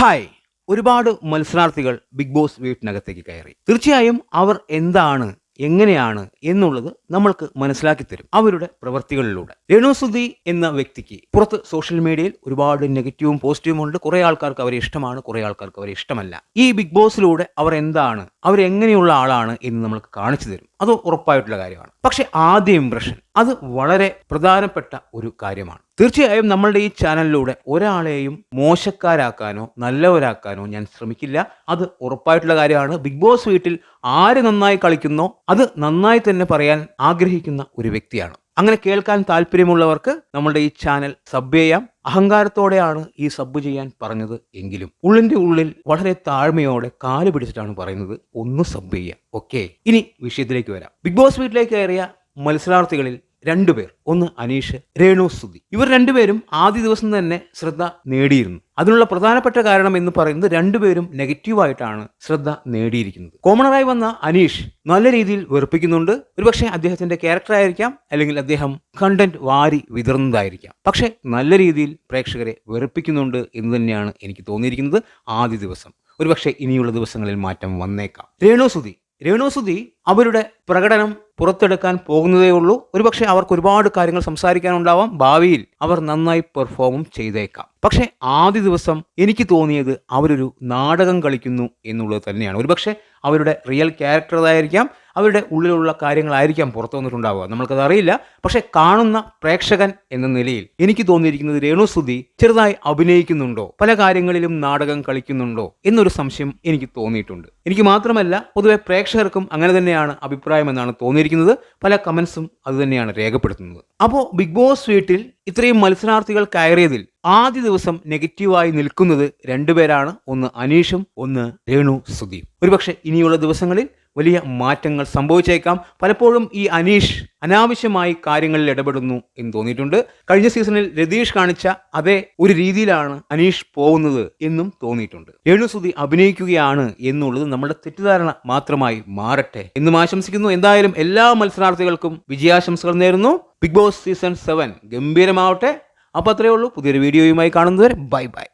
Hi. ഒരുപാട് മത്സരാർത്ഥികൾ big boss വീട്ടിനകത്തേക്ക് കയറി. തീർച്ചയായും അവർ എന്താണ് എങ്ങനെയാണ് എന്നുള്ളത് നമ്മൾക്ക് മനസ്സിലാക്കി തരും അവരുടെ പ്രവൃത്തികളിലൂടെ രേണുസുതി എന്ന വ്യക്തിക്ക് പുറത്ത് സോഷ്യൽ മീഡിയയിൽ ഒരുപാട് നെഗറ്റീവും പോസിറ്റീവും ഉണ്ട്. കുറെ ആൾക്കാർക്ക് അവരെ ഇഷ്ടമാണ് കുറെ ആൾക്കാർക്ക് അവരെ ഇഷ്ടമല്ല. ഈ ബിഗ് ബോസിലൂടെ അവർ എന്താണ് അവരെങ്ങനെയുള്ള ആളാണ് എന്ന് നമ്മൾക്ക് കാണിച്ചു തരും. അത് ഉറപ്പായിട്ടുള്ള കാര്യമാണ്. പക്ഷെ ആദ്യ ഇംപ്രഷൻ അത് വളരെ പ്രധാനപ്പെട്ട ഒരു കാര്യമാണ്. തീർച്ചയായും നമ്മളുടെ ഈ ചാനലിലൂടെ ഒരാളെയും മോശക്കാരാക്കാനോ നല്ലവരാക്കാനോ ഞാൻ ശ്രമിക്കില്ല. അത് ഉറപ്പായിട്ടുള്ള കാര്യമാണ്. ബിഗ് ബോസ് വീട്ടിൽ ആര് നന്നായി കളിക്കുന്നോ അത് നന്നായി തന്നെ പറയാൻ ആഗ്രഹിക്കുന്ന ഒരു വ്യക്തിയാണ്. അങ്ങനെ കേൾക്കാൻ താല്പര്യമുള്ളവർക്ക് നമ്മളുടെ ഈ ചാനൽ സബ് ചെയ്യാം. അഹങ്കാരത്തോടെയാണ് ഈ സബ് ചെയ്യാൻ പറഞ്ഞത് എങ്കിലും ഉള്ളിന്റെ ഉള്ളിൽ വളരെ താഴ്മയോടെ കാൽ പിടിച്ചിട്ടാണ് പറയുന്നത് ഒന്ന് സബ് ചെയ്യാം ഓക്കെ ഇനി വിഷയത്തിലേക്ക് വരാം. ബിഗ് ബോസ് വീട്ടിലേക്ക് കയറിയ മത്സരാർത്ഥികളിൽ രണ്ടുപേർ. ഒന്ന് അനീഷ് രേണു സുധി. ഇവർ രണ്ടുപേരും ആദ്യ ദിവസം തന്നെ ശ്രദ്ധ നേടിയിരുന്നു. അതിനുള്ള പ്രധാനപ്പെട്ട കാരണം എന്ന് പറയുന്നത് രണ്ടുപേരും നെഗറ്റീവായിട്ടാണ് ശ്രദ്ധ നേടിയിരിക്കുന്നത്. കോമണറായി വന്ന അനീഷ് നല്ല രീതിയിൽ വെറുപ്പിക്കുന്നുണ്ട്. ഒരുപക്ഷെ അദ്ദേഹത്തിന്റെ ക്യാരക്ടർ ആയിരിക്കാം അല്ലെങ്കിൽ അദ്ദേഹം കണ്ടന്റ് വാരി വിതർന്നതായിരിക്കാം പക്ഷേ നല്ല രീതിയിൽ പ്രേക്ഷകരെ വെറുപ്പിക്കുന്നുണ്ട് എന്ന് തന്നെയാണ് എനിക്ക് തോന്നിയിരിക്കുന്നത് ആദ്യ ദിവസം. ഒരുപക്ഷെ ഇനിയുള്ള ദിവസങ്ങളിൽ മാറ്റം വന്നേക്കാം. രേണു സുധി. രേണുസുതി അവരുടെ പ്രകടനം പുറത്തെടുക്കാൻ പോകുന്നതേ ഉള്ളൂ. ഒരുപക്ഷെ അവർക്ക് ഒരുപാട് കാര്യങ്ങൾ സംസാരിക്കാനുണ്ടാവാം. ഭാവിയിൽ അവർ നന്നായി പെർഫോമും ചെയ്തേക്കാം. പക്ഷെ ആദ്യ ദിവസം എനിക്ക് തോന്നിയത് അവരൊരു നാടകം കളിക്കുന്നു എന്നുള്ളത് തന്നെയാണ്. ഒരുപക്ഷെ അവരുടെ റിയൽ ക്യാരക്ടർ അതായിരിക്കാം അവരുടെ ഉള്ളിലുള്ള കാര്യങ്ങളായിരിക്കാം പുറത്തു വന്നിട്ടുണ്ടാവുക. നമ്മൾക്കത് അറിയില്ല. പക്ഷെ കാണുന്ന പ്രേക്ഷകൻ എന്ന നിലയിൽ എനിക്ക് തോന്നിയിരിക്കുന്നത് രേണുസുതി ചെറുതായി അഭിനയിക്കുന്നുണ്ടോ? പല കാര്യങ്ങളിലും നാടകം കളിക്കുന്നുണ്ടോ? എന്നൊരു സംശയം എനിക്ക് തോന്നിയിട്ടുണ്ട്. എനിക്ക് മാത്രമല്ല പൊതുവെ പ്രേക്ഷകർക്കും അങ്ങനെ തന്നെയാണ് അഭിപ്രായം എന്നാണ് തോന്നിയിരിക്കുന്നത്. പല കമൻസും അതുതന്നെയാണ് രേഖപ്പെടുത്തുന്നത്. അപ്പോൾ ബിഗ് ബോസ് വീട്ടിൽ ഇത്രയും മത്സരാർത്ഥികൾ കയറിയതിൽ ആദ്യ ദിവസം നെഗറ്റീവായി നിൽക്കുന്നത് രണ്ടുപേരാണ് ഒന്ന് അനീഷും ഒന്ന് രേണു സുധീം. ഒരുപക്ഷെ ഇനിയുള്ള ദിവസങ്ങളിൽ വലിയ മാറ്റങ്ങൾ സംഭവിച്ചേക്കാം. പലപ്പോഴും ഈ അനീഷ് അനാവശ്യമായി കാര്യങ്ങളിൽ ഇടപെടുന്നു എന്ന് തോന്നിയിട്ടുണ്ട്. കഴിഞ്ഞ സീസണിൽ രതീഷ് കാണിച്ച അതേ ഒരു രീതിയിലാണ് അനീഷ് പോകുന്നത് എന്നും തോന്നിയിട്ടുണ്ട്. രേണുസുതി അഭിനയിക്കുകയാണ് എന്നുള്ളത് നമ്മുടെ തെറ്റിദ്ധാരണ മാത്രമായി മാറട്ടെ എന്നും ആശംസിക്കുന്നു. എന്തായാലും എല്ലാ മത്സരാർത്ഥികൾക്കും വിജയാശംസകൾ നേരുന്നു. ബിഗ് ബോസ് സീസൺ സെവൻ ഗംഭീരമാവട്ടെ. അപ്പോൾ അത്രയേ ഉള്ളൂ. പുതിയൊരു വീഡിയോയുമായി കാണുന്നതുവരെ ബൈ ബൈ.